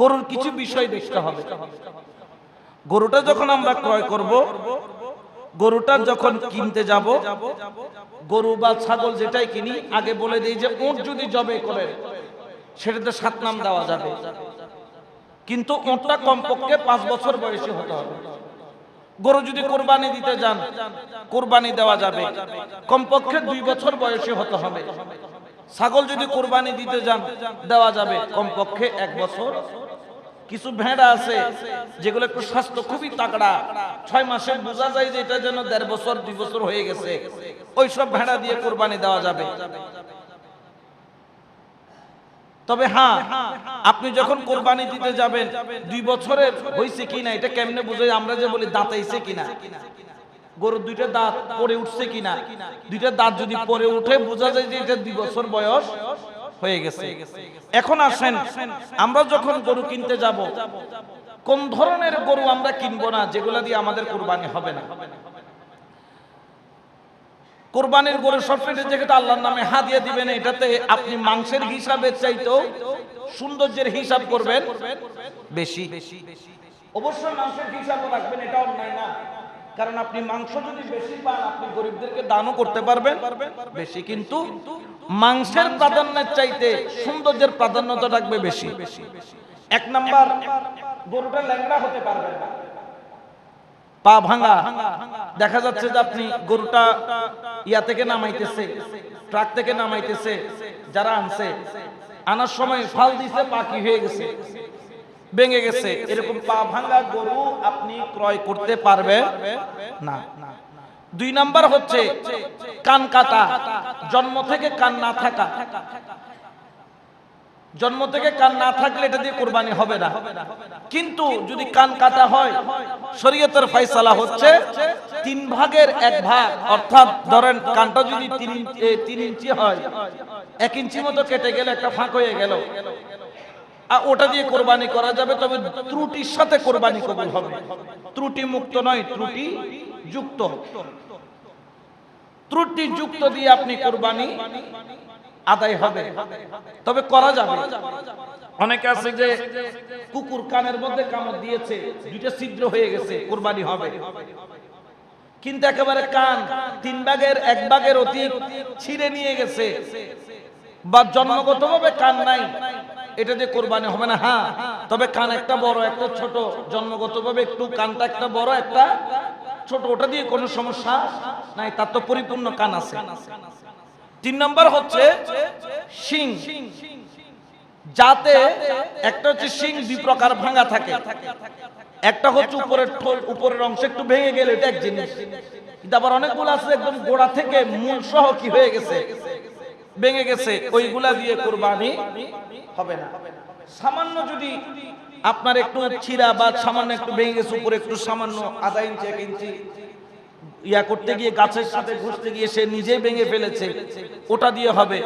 গরুর কিছু বিষয় দেখতে হবে। গরুটা যখন আমরা ক্রয় করব, গরুটা যখন কিনতে যাব, গরু বা ছাগল যেটাই কিনি, আগে বলে দিই যে উট যদি জবে করে সেটাতে সাত নাম দেওয়া যাবে। কিন্তু উটটা কমপক্ষে পাঁচ বছর বয়সী হতে হবে। গরু যদি কোরবানি দিতে যান, কোরবানি দেওয়া যাবে। কমপক্ষে দুই বছর বয়সী হতে হবে। ছাগল যদি কোরবানি দিতে যান, দেওয়া যাবে। কমপক্ষে এক বছর কিছু ভেড়া আছে যেগুলো একটু স্বাস্থ্য খুবই তাগড়া ছয় মাসে বোঝা যায় যে এটা যেন দেড় বছর, দুই বছর হয়ে গেছে। ওই সব ভেড়া দিয়ে কোরবানি দেওয়া যাবে। তবে হ্যাঁ আপনি যখন কোরবানি দিতে যাবেন, দুই বছরের হয়েছে কিনা এটা কেমনে বুঝে আমরা যে বলি দাঁতাইছে কিনা গরুর দুইটা দাঁত পরে উঠছে কিনা দুইটা দাঁত যদি পরে উঠে, বোঝা যায় যে এটা দুই বছর বয়স। হয়ে গেছে। এখন আসেন, আমরা যখন গরু কিনতে যাব, কোন ধরনের গরু আমরা কিনবো না, যেগুলা দিয়ে আমাদের কোরবানি হবে না। কোরবানির গরু সবচেয়ে যেটা আল্লাহর নামে হাদিয়া দিবেন, এটাতে আপনি মাংসের হিসাবে চাইতেও সৌন্দর্যের হিসাব করবেন বেশি। অবশ্যই মাংসের হিসাবও রাখবেন, এটা অন্যায় না। কারণ আপনি মাংস যদি বেশি পান, আপনি গরিবদেরকে দানও করতে পারবেন, বেশি। কিন্তু মাংসের প্রাধান্যের চাইতে সৌন্দর্যের প্রাধান্যতা থাকবে বেশি। এক নাম্বার, গরুটা ল্যাংড়া হতে পারবে না। পা ভাঙা। দেখা যাচ্ছে যে আপনি গরুটা ইয়া থেকে নামাইতেছে, ট্রাক থেকে নামাইতেছে, যারা আনছে, আনার সময় ফাল দিছে পাকি হয়ে গেছে, ভেঙে গেছে। এরকম পা ভাঙা গরু আপনি ক্রয় করতে পারবেন না। দুই নাম্বার হচ্ছে কান কাটা, জন্ম থেকে কান না থাকা। জন্ম থেকে কান না থাকলে এটা দিয়ে কোরবানি হবে না। কিন্তু যদি কান কাটা হয়, শরীয়তের ফয়সালা হচ্ছে তিন ভাগের এক ভাগ। অর্থাৎ ধরেন কানটা যদি তিন ইঞ্চি হয়, এক ইঞ্চি মতো কেটে গেলে একটা ফাঁক হয়ে গেল। আর ওটা দিয়ে কোরবানি করা যাবে, তবে ত্রুটির সাথে কোরবানি কবুল হবে। ত্রুটি মুক্ত নয়, ত্রুটি যুক্ত ত্রুটি যুক্ত দিয়ে আপনি কোরবানি আদায় হবে। তবে করা যাবে। অনেকে আছে যে কুকুর কানের মধ্যে কামড় দিয়েছে, দুইটা ছিদ্র হয়ে গেছে, কোরবানি হবে। কিন্তু একেবারে কান তিন ভাগের এক ভাগের অধিক ছিঁড়ে নিয়ে গেছে বা জন্মগতভাবে কান নাই, এটা দিয়ে কোরবানি হবে না। হ্যাঁ তবে কান একটা বড়, একটা ছোট, জন্মগতভাবে একটু কানটা একটা বড়, একটা ছোট, ওটা দিয়ে কোনো সমস্যা নাই, তার তো পরিপূর্ণ কান আছে। তিন নম্বর হচ্ছে শিং। যাতে একটা হচ্ছে শিং দুই প্রকার ভাঙা থাকে। একটা হচ্ছে উপরের ঠোঁট, উপরের অংশ একটু ভেঙে গেলে এটা এক জিনিস। কিন্তু আবার অনেকগুলো আছে একদম গোড়া থেকে মূল সহ কি হয়ে গেছে? ভেঙে গেছে। ওইগুলা দিয়ে কোরবানি হবে না। সামান্য যদি আপনার একটু ছিঁড়া বা সামান্য একটু ভেঙে গেছে, উপরে একটু সামান্য আধা ইঞ্চি, এক ইঞ্চি ইয়া করতে গিয়ে, গাছের সাথে ঘুরতে গিয়ে সে নিজেই ভেঙে ফেলেছে, ওটা দিয়ে হবে।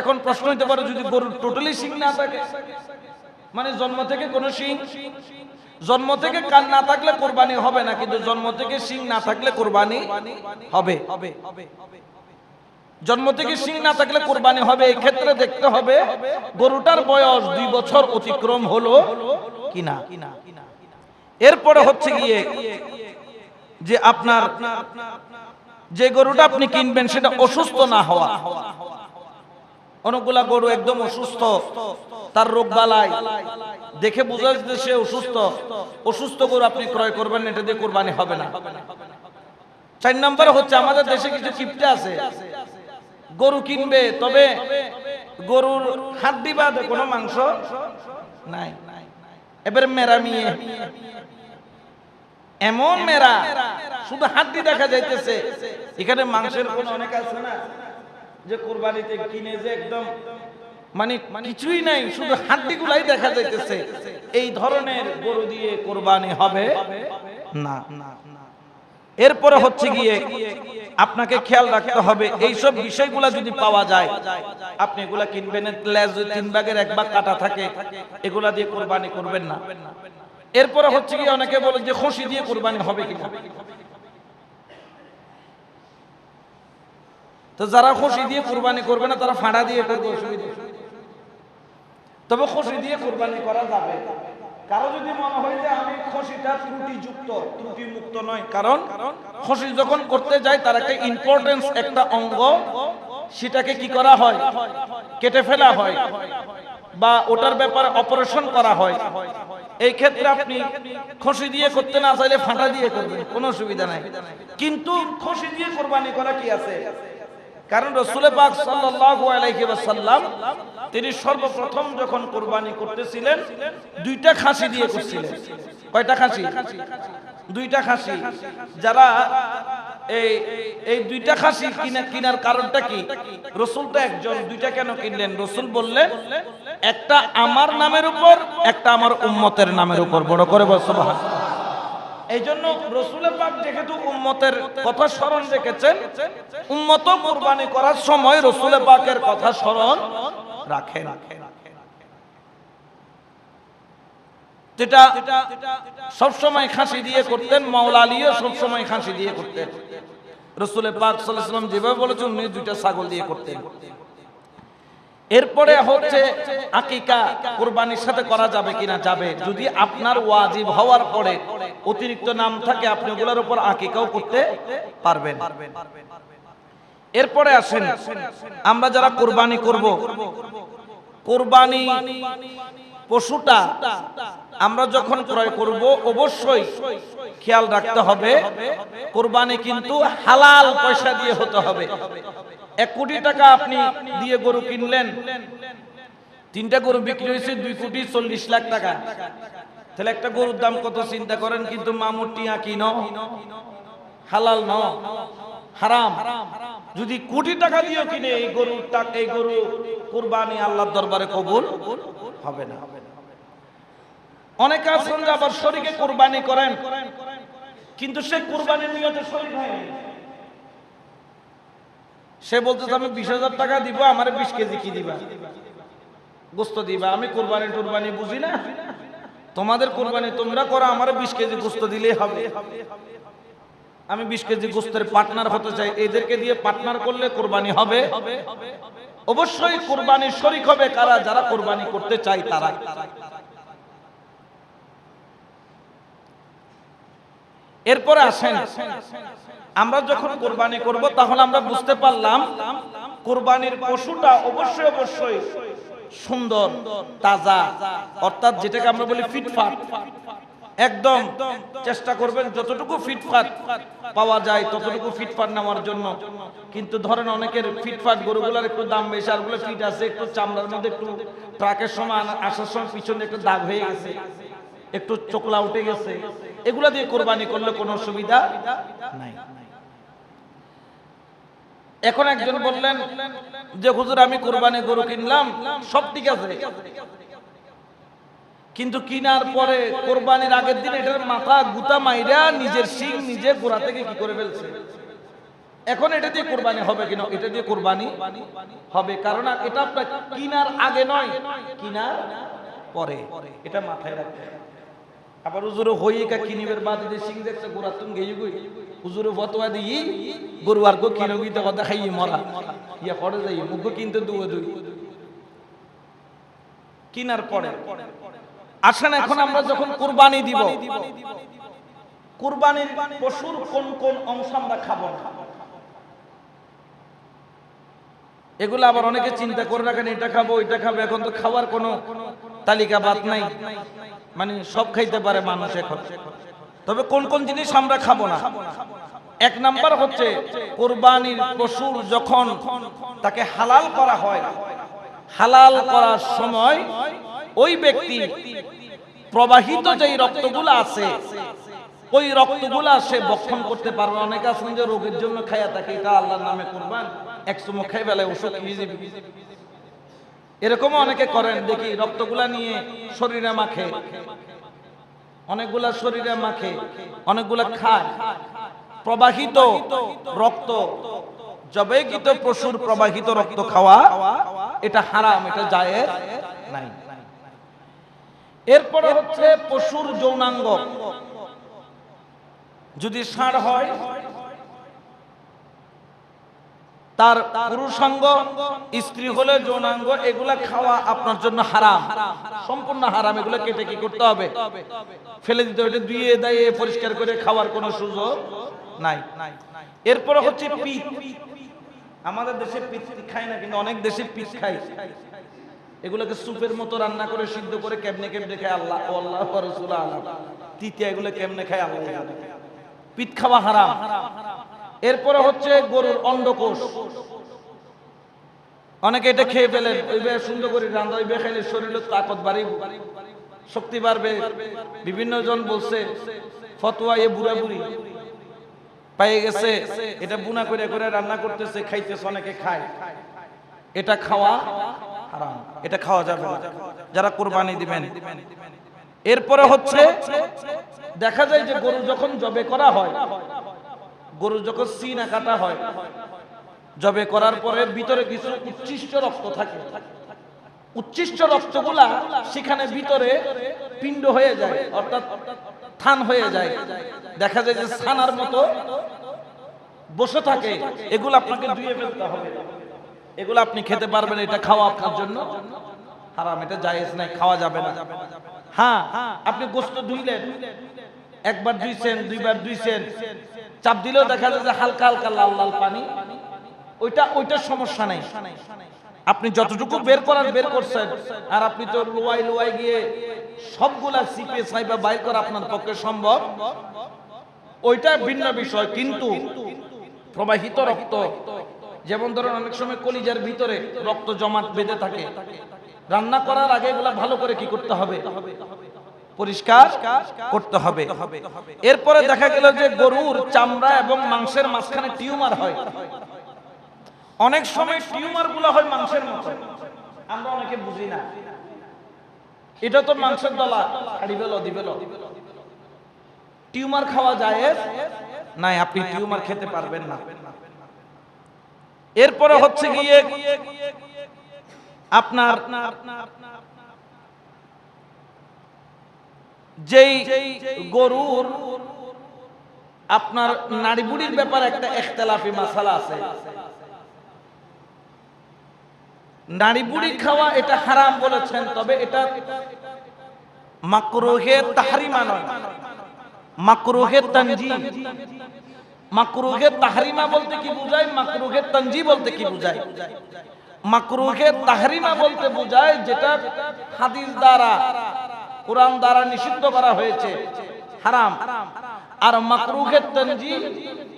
এখন প্রশ্ন হইতে পারে, যদি গরুর টোটালি শিং না থাকে মানে জন্ম থেকে কোনো শিং? জন্ম থেকে কান না থাকলে কোরবানি হবে না, কিন্তু জন্ম থেকে শিং না থাকলে কোরবানি হবে হবে। জন্ম থেকে শিং না থাকলে কোরবানি হবে এই ক্ষেত্রে দেখতে হবে গরুটার বয়স দুই বছর অতিক্রম হলো কিনা? এরপরে হচ্ছে গিয়ে যে আপনার যে গরুটা আপনি কিনবেন সেটা অসুস্থ না হওয়া। অনেকগুলা গরু একদম অসুস্থ তার রোগ বালাই। দেখে বোঝা যাচ্ছে সে অসুস্থ। অসুস্থ গরু আপনি ক্রয় করবেন এটা দিয়ে কোরবানি হবে না। চার নম্বর হচ্ছে আমাদের দেশে কিছু কিপটে আছে। গরু কিনবে, তবে গরুর হাড্ডি বাদে কোনো মাংস নাই। এবারে মেরামিয়ে এমন মেরা, শুধু হাড্ডি দেখা যাইতেছে। এখানে মাংসের কোন অনেক আছে না, যে কোরবানিতে কিনে যে একদম মানে কিছুই নাই, শুধু হাড্ডি গুলাই দেখা যাইতেছে। এই ধরনের গরু দিয়ে কোরবানি হবে না না না। এরপরে হচ্ছে গিয়ে আপনাকে খেয়াল রাখতে হবে, এইসব বিষয়গুলা যদি পাওয়া যায়, আপনি এগুলা কিনবেন লেজ তিন ভাগের এক ভাগ কাটা থাকে, এগুলা দিয়ে কোরবানি করবেন না। এরপরে হচ্ছে গিয়ে অনেকে বলে যে খুশি দিয়ে কোরবানি হবে কিনা। তো যারা খুশি দিয়ে কোরবানি করবে না, তারা ফাঁড়া দিয়ে অসুবিধা। তবে খুশি দিয়ে কোরবানি করা যাবে। কারও যদি মনে হয় যে আমি খুশিটা ত্রুটিযুক্ত ত্রুটি মুক্ত নয় কারণ খুশি যখন করতে যায় তার একটা ইম্পর্টেন্স একটা অঙ্গ সেটাকে কি করা হয়? কেটে ফেলা হয় বা ওটার ব্যাপারে অপারেশন করা হয়। এই ক্ষেত্রে আপনি খুশি দিয়ে করতে না চাইলে ফাটা দিয়ে করবেন কোনো অসুবিধা নাই। কিন্তু খুশি দিয়ে কোরবানি করা কি আছে? কারণ রসুলে পাক আলাইহি তিনি সর্বপ্রথম যখন কোরবানি করতেছিলেন, দুইটা খাসি দিয়ে করছিলেন। কয়টা খাসি? দুইটা খাসি। যারা এই এই দুইটা খাসি কিনা, কিনার কারণটা কি? রসুল তো একজন, দুইটা কেন কিনলেন? রসুল বললেন, একটা আমার নামের উপর, একটা আমার উম্মতের নামের উপর। বড় করে বসবাস এই জন্য রসুলের যেহেতু উম্মতের কথা স্মরণ রেখেছেন উম্মত কোরবানি করার সময় রসুলের পাকের কথা স্মরণ রাখেন। যেটা সবসময় খাসি দিয়ে করতেন, মাওলা আলীও সবসময় খাসি দিয়ে করতেন। রসুলের পাক সাল্লাম যেভাবে বলেছেন উনি দুইটা ছাগল দিয়ে করতেন। এরপরে হচ্ছে আকিকা কোরবানির সাথে করা যাবে কিনা যাবে। যদি আপনার ওয়াজিব হওয়ার পরে অতিরিক্ত নাম থাকে, আপনি ওগুলোর উপর আকিকাও করতে পারবেন। এরপরে আসেন, আমরা যারা কোরবানি করব, কোরবানি পশুটা আমরা যখন ক্রয় করব, অবশ্যই খেয়াল রাখতে হবে, কোরবানি কিন্তু হালাল পয়সা দিয়ে হতে হবে। এক কোটি টাকা আপনি দিয়ে গরু কিনলেন। তিনটা গরু বিক্রি হয়েছে দুই কোটি চল্লিশ লাখ টাকা। তাহলে একটা গরুর দাম কত চিন্তা করেন কিন্তু মামুর টিয়া কিন হালাল ন? হারাম। যদি কোটি টাকা দিয়ে কিনে এই গরুর এই গরু কোরবানি আল্লাহর দরবারে কবুল হবে না। অনেকে আছেন আবার শরীকে কোরবানি করেন কিন্তু সে কোরবানির নিয়তে শরীর হয় সে বলতেছে আমি বিশ হাজার টাকা দিব, আমার বিশ কেজি কি দিবা? গোস্ত দিবা, আমি কোরবানি টোরবানি বুঝি না? তোমাদের কোরবানি তোমরা করো, আমার বিশ কেজি গোস্ত দিলেই হবে। আমি বিশ কেজি গোস্তের পার্টনার হতে চাই, এদেরকে দিয়ে পার্টনার করলে কোরবানি হবে? অবশ্যই কোরবানির শরিক হবে, কারা যারা কোরবানি করতে চাই তারা। এরপরে আসেন। আমরা যখন কোরবানি করব, তাহলে আমরা বুঝতে পারলাম কোরবানির পশুটা অবশ্যই অবশ্যই সুন্দর, তাজা, অর্থাৎ যেটাকে আমরা বলি ফিটফাট একদম চেষ্টা করবেন যতটুকু ফিটফাট পাওয়া যায় ততটুকু ফিটফাট নেওয়ার জন্য। কিন্তু ধরেন অনেকের ফিটফাট গরুগুলোর একটু দাম বেশি আরগুলো ফিট আছে, একটু চামড়ার মধ্যে একটু ট্রাকের সময় আসার সময় পিছনে একটু দাগ হয়ে গেছে, একটু চোকলা উঠে গেছে, এগুলা দিয়ে কোরবানি করলে কোনো সুবিধা নাই। এখন একজন বললেন যে, হুজুর, আমি কোরবানি গরু কিনলাম, সব ঠিক আছে। কিন্তু কিনার পরে কোরবানির আগের দিন এটার মাথা গুতা মাইরা নিজের শিং নিজে গোড়া থেকে কি করে ফেলছে? এখন এটা দিয়ে কোরবানি হবে কিনা? এটা দিয়ে কোরবানি হবে। কারণ এটা আপনার কিনার আগে নয়, কিনার পরে। এটা মাথায় রাখতে। আবার হুজুরে হইয়ে কা কিনিবের বাদ দিয়ে সিং দেখছে গোড়া তুম গেই গই। হুজুরে ফতোয়া দিই, গরু আর গো কিনো গিতে কথা খাইয়ে মরা। ইয়া পড়ে যাই, মুখ কিনতে দুয়ে দুই। কিনার পরে। আসেন এখন আমরা যখন কুরবানি দিব। কুরবানির পশুর কোন কোন অংশ আমরা খাব এগুলো আবার অনেকে চিন্তা করে রাখেন, এটা খাব এটা খাব, এখন তো খাওয়ার কোনো তালিকা বাদ নাই। মানে সব খাইতে পারে মানুষ এখন। তবে কোন কোন জিনিস আমরা খাব না। এক নাম্বার হচ্ছে কোরবানির পশুর যখন তাকে হালাল করা হয়, হালাল করার সময় ওই ব্যক্তি প্রবাহিত যেই রক্তগুলো আছে, ওই রক্তগুলা সে বক্ষণ করতে পারবে অনেকে আছেন যে রোগের জন্য খাইয়া থাকে, এটা আল্লাহর নামে করবেন। এক সময় খাই বেলায় ওষুধ খেয়ে যাবে এরকম অনেকে করেন, দেখি রক্তগুলা নিয়ে শরীরে মাখে। অনেকগুলা শরীরে মাখে, অনেকগুলা খায়। প্রবাহিত রক্ত জবেকিত পশুর প্রবাহিত রক্ত খাওয়া, এটা হারাম, এটা যায় নাই। এরপরে হচ্ছে পশুর যৌনাঙ্গ। যদি ষাঁড় হয় তার পুরুষাঙ্গ, স্ত্রী হলে যৌনাঙ্গ, এগুলা খাওয়া আপনার জন্য হারাম। সম্পূর্ণ হারাম, এগুলো কেটে কি করতে হবে? ফেলে দিতে হবে দাইয়ে পরিষ্কার করে খাওয়ার কোনো সুযোগ নাই। এরপরে হচ্ছে পিঠ আমাদের দেশে পিঠ খায় না, কিন্তু অনেক দেশে পিঠ খায়। এগুলোকে সুপের মতো রান্না করে, সিদ্ধ করে কেমনে কেমনে খায় আল্লাহ আল্লাহ রাসূল আল্লাহ তৃতীয় এগুলো কেমনে খায় আল্লাহ। পিঠ খাওয়া হারাম। এরপরে হচ্ছে গরুর অন্ডকোষ। অনেকে এটা খেয়ে ওইভাবে সুন্দর করে রান্না ওইভাবে খাইলে শরীরের তাকত বাড়ি, শক্তি বাড়বে। বিভিন্ন জন বলছে, ফতোয়া এ বুড়া বুড়ি। পাইয়ে গেছে, এটা বুনা করে করে রান্না করতেছে, খাইতেছে, অনেকে খায়। এটা খাওয়া হারাম, এটা খাওয়া যাবে যারা কোরবানি দিবেন। এরপরে হচ্ছে, দেখা যায় যে গরু যখন জবে করা হয় গরু যখন সিনা কাটা হয়, জবে করার পরে ভিতরে কিছু উচ্ছিষ্ট রক্ত থাকে। উচ্ছিষ্ট রক্তগুলা সেখানে ভিতরে পিণ্ড হয়ে যায়, অর্থাৎ থান হয়ে যায়। দেখা যায় যে ছানার মতো বসে থাকে। এগুলো আপনাকে ধুয়ে ফেলতে হবে। এগুলো আপনি খেতে পারবেন, এটা খাওয়া আপনার জন্য। হারাম, এটা জায়েজ নাই, খাওয়া যাবে না। হ্যাঁ আপনি গোস্ত ধুইলেন একবার ধুইছেন দুইবার ধুইছেন চাপ দিলেও দেখা যায় যে হালকা হালকা লাল লাল পানি। ওইটা ওইটার সমস্যা নেই। আপনি যতটুকু বের করার, বের করছেন। আর আপনি তো লোয়াই লোয়াই গিয়ে সবগুলা সিপে সাইবা বাইর করা আপনার পক্ষে সম্ভব। ওইটা ভিন্ন বিষয়, কিন্তু প্রবাহিত রক্ত, যেমন ধরুন অনেক সময় কলিজার ভিতরে রক্ত জমাট বেঁধে থাকে। রান্না করার আগে এগুলা ভালো করে কি করতে হবে? পরিষ্কার করতে হবে। এরপরে দেখা গেল যে গরুর চামড়া এবং মাংসের মাঝখানে টিউমার হয়। অনেক সময় টিউমারগুলো হয় মাংসের মতো। আমরা অনেকে বুঝি না। এটা তো মাংসের দলা। দিবেল টিউমার খাওয়া যায় নাই, আপনি টিউমার খেতে পারবেন না। এরপরে হচ্ছে গিয়ে আপনার যেই গরুর আপনার নাড়ি বুড়ির ব্যাপারে একটা একতলাফি মাসালা আছে। নাড়ি বুড়ি খাওয়া এটা হারাম বলেছেন, তবে এটা মাকরুহে তাহরিমা মাকরুহে মাকরুহে তাহরিমা বলতে কি বোঝায়? মাকরুহে তানজি বলতে কি বোঝায়? মাকরুহে তাহরিমা বলতে বোঝায় যেটা হাদিস দ্বারা কোরআন দ্বারা নিষিদ্ধ করা হয়েছে। হারাম। আর মাকরুহে তানজি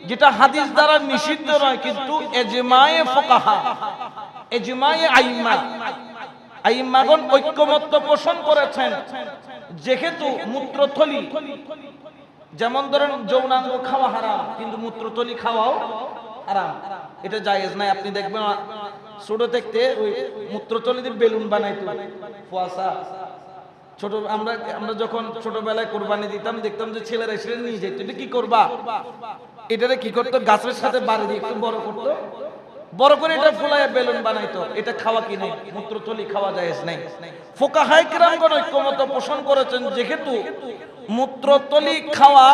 যেটা হাদিস দ্বারা নিষিদ্ধ নয়, কিন্তু এজমায়ে ফোকাহা, এজমায়ে আইম্মা আইম্মাগণ ঐক্যমত্য পোষণ করেছেন। যেহেতু মূত্রথলি, যেমন ধরেন যৌনাঙ্গ খাওয়া হারাম, কিন্তু মূত্রথলি খাওয়াও হারাম। এটা জায়েজ নাই, আপনি দেখবেন, ছোট দেখতে ওই মূত্রথলিতে বেলুন বানাইতো, ফুয়াশা। ছোট, আমরা আমরা যখন ছোটবেলায় কোরবানি দিতাম, দেখতাম যে ছেলেরা এসে নিয়ে যেত এটা কি করবা? এটা কি করতো? গাছের সাথে বাড়ি দিয়ে একটু বড় করতো। বড় করে এটা ফুলায় বেলুন বানাইতো। এটা খাওয়া কি নেই? মূত্রথলি খাওয়া যায় নাই। ফোকা হাই কিরামগণ ঐক্যমত পোষণ করেছেন, যেহেতু মূত্রতলি খাওয়া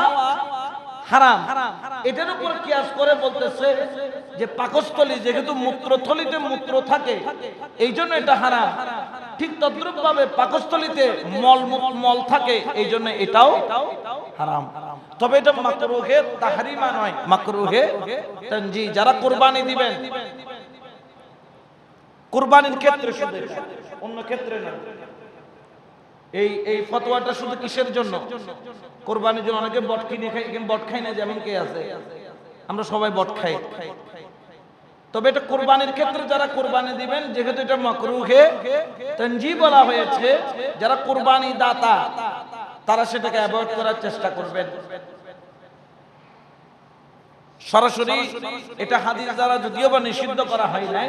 হারাম। এটার উপর কিয়াস করে বলতেছে যে পাকস্থলী যেহেতু মূত্রথলিতে মূত্র থাকে এই জন্য এটা হারাম। ঠিক তদ্রুপ ভাবে পাকস্থলীতে মল মল থাকে এই জন্য এটাও হারাম। তবে এটা মাকরুহে তাহরিমা নয়, মাকরুহে তানজি যারা কুরবানি দিবেন, কুরবানির ক্ষেত্রে শুধু, অন্য ক্ষেত্রে না। এই এই ফতোয়াটা শুধু কিসের জন্য? কোরবানির জন্য অনেকে বট কিনে খাই বট খাই না যেমন কে আছে? আমরা সবাই বট খাই। তবে এটা কোরবানির ক্ষেত্রে যারা কোরবানি দিবেন, যেহেতু এটা মকরুহে তঞ্জি বলা হয়েছে, যারা কোরবানি দাতা, তারা সেটাকে অ্যাভয়েড করার চেষ্টা করবেন। সরাসরি এটা হাদিস দ্বারা যদিও বা নিষিদ্ধ করা হয় নাই,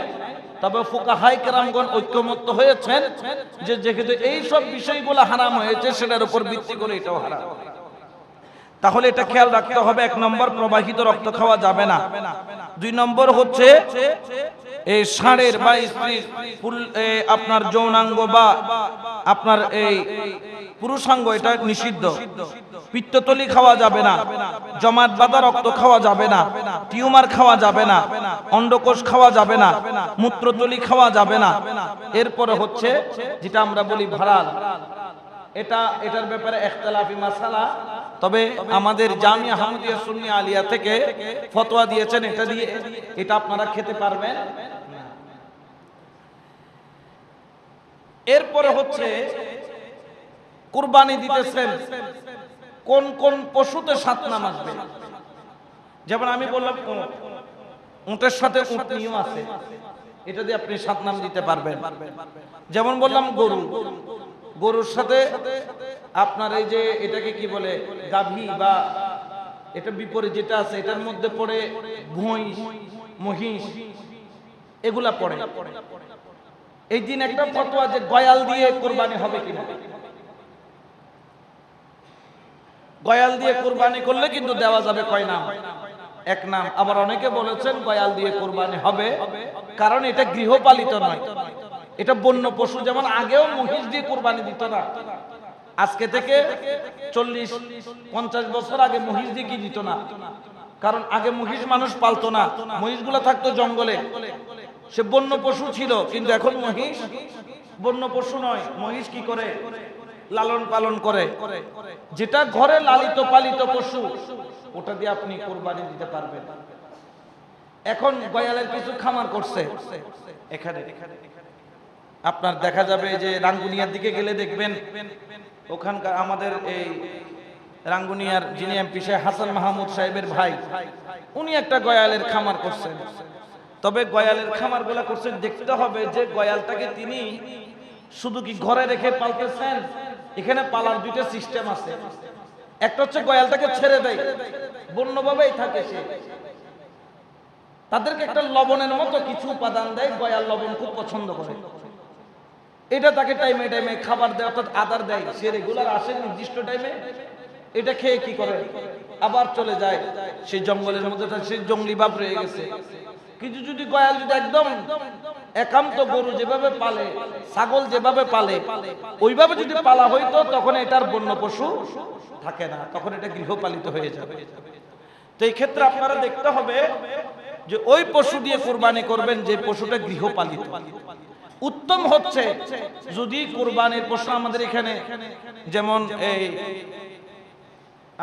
তবে ফুকাহাই কেরামগণ ঐক্যমত্য হয়েছেন যে যেহেতু এই সব বিষয়গুলো হারাম হয়েছে, সেটার উপর ভিত্তি করে এটাও হারাম। তাহলে এটা খেয়াল রাখতে হবে, এক নম্বর প্রবাহিত রক্ত খাওয়া যাবে না। দুই নম্বর হচ্ছে এই ষাঁড়ের বা স্ত্রীর আপনার যৌনাঙ্গ বা আপনার এই পুরুষাঙ্গ, এটা নিষিদ্ধ। পিত্ততলি খাওয়া যাবে না, জমাট বাঁধা রক্ত খাওয়া যাবে না, টিউমার খাওয়া যাবে না, অন্ডকোষ খাওয়া যাবে না, মূত্রতলি খাওয়া যাবে না। এরপরে হচ্ছে যেটা আমরা বলি ভাড়াল। এটা, এটার ব্যাপারে একতলাফি মাসালা। তবে আমাদের জামিয়া হামদিয়া সুন্নি আলিয়া থেকে ফতোয়া দিয়েছেন, এটা দিয়ে, এটা আপনারা খেতে পারবেন। এরপরে হচ্ছে কুরবানি দিতেছেন। কোন কোন পশুতে সাত নাম আসবে যেমন আমি বললাম উট। উটের সাথে উটনিও আছে। এটা দিয়ে আপনি সাত নাম দিতে পারবেন। যেমন বললাম, গরু। গরুর সাথে আপনার এই যে এটাকে কি বলে, গাভী বা এটা বিপরীত যেটা আছে, এটার মধ্যে পড়ে ভুঁই মহিষ, এগুলা পড়ে। এই দিন একটা ফতোয়া যে গয়াল দিয়ে কোরবানি হবে কিনা গয়াল দিয়ে কোরবানি করলে কিন্তু দেওয়া যাবে কয় নাম? এক নাম। আবার অনেকে বলেছেন গয়াল দিয়ে কোরবানি হবে, কারণ এটা গৃহপালিত নয়। এটা বন্য পশু, যেমন আগেও মহিষ দিয়ে কোরবানি দিত না। আজকে থেকে চল্লিশ, পঞ্চাশ বছর আগে মহিষ দিয়ে কি দিত না? কারণ আগে মহিষ মানুষ পালতো না। মহিষগুলো থাকতো জঙ্গলে। সে বন্য পশু ছিল, কিন্তু এখন মহিষ বন্য পশু নয়। মহিষ কি করে? লালন পালন করে। যেটা ঘরে লালিত পালিত পশু, ওটা দিয়ে আপনি কোরবানি দিতে পারবেন। এখন গয়ালের কিছু খামার করছে। এখানে আপনার দেখা যাবে যে রাঙ্গুনিয়ার দিকে গেলে দেখবেন, ওখানকার আমাদের এই রাঙ্গুনিয়ার যিনি এমপি সাহেব, হাসান মাহমুদ সাহেবের ভাই, উনি একটা গয়ালের খামার করছেন। তবে গয়ালের খামারগুলা করছেন, দেখতে হবে যে গয়ালটাকে তিনি শুধু কি ঘরে রেখে পালতেছেন এখানে পালার দুইটা সিস্টেম আছে। একটা হচ্ছে গয়ালটাকে ছেড়ে দেয়, বন্যভাবেই থাকে সে। তাদেরকে একটা লবণের মতো কিছু উপাদান দেয়, গয়াল লবণ খুব পছন্দ করে। এটা তাকে টাইমে টাইমে খাবার দেয়, অর্থাৎ আদার দেয়। সে রেগুলার আসে নির্দিষ্ট টাইমে এটা খেয়ে কি করে? আবার চলে যায়। সেই জঙ্গলের মধ্যে সেই জঙ্গলি ভাব রয়ে গেছে। কিছু যদি গয়াল যদি একদম একান্ত গরু যেভাবে পালে, ছাগল যেভাবে পালে, ওইভাবে যদি পালা হইতো, তখন এটার বন্য পশু থাকে না, তখন এটা গৃহপালিত হয়ে যাবে। তো এই ক্ষেত্রে আপনারা দেখতে হবে যে ওই পশু দিয়ে কোরবানি করবেন যে পশুটা গৃহপালিত। উত্তম হচ্ছে যদি কোরবানির পশু আমাদের এখানে, যেমন এই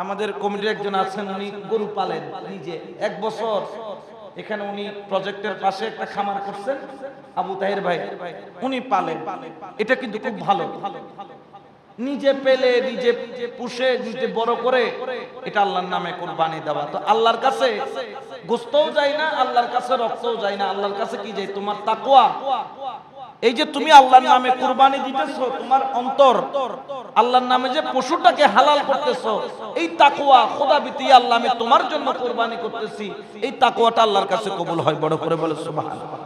আমাদের কমিটির একজন আছেন, উনি গরু পালেন নিজে, এক বছর। এখানে উনি প্রজেক্টের পাশে একটা খামার করছেন। আবু তাহের ভাই, উনি পালেন। এটা কিন্তু খুব ভালো। নিজে পেলে, নিজে পুষে, নিজে বড় করে, এটা আল্লাহর নামে কোরবানি দেওয়া। তো আল্লাহর কাছে গোস্তও যায় না, আল্লাহর কাছে রক্তও যায় না। আল্লাহর কাছে কি যায়? তোমার তাকওয়া। এই যে তুমি আল্লাহর নামে কুরবানি দিতেছো, তোমার অন্তর, আল্লাহর নামে যে পশুটাকে হালাল করতেছো, এই তাকওয়া খোদা বিতি আল্লাহ, আমি তোমার জন্য কুরবানি করতেছি। এই তাকওয়াটা আল্লাহর কাছে কবুল হয়, বড় করে বলে সুবহানাল্লাহ।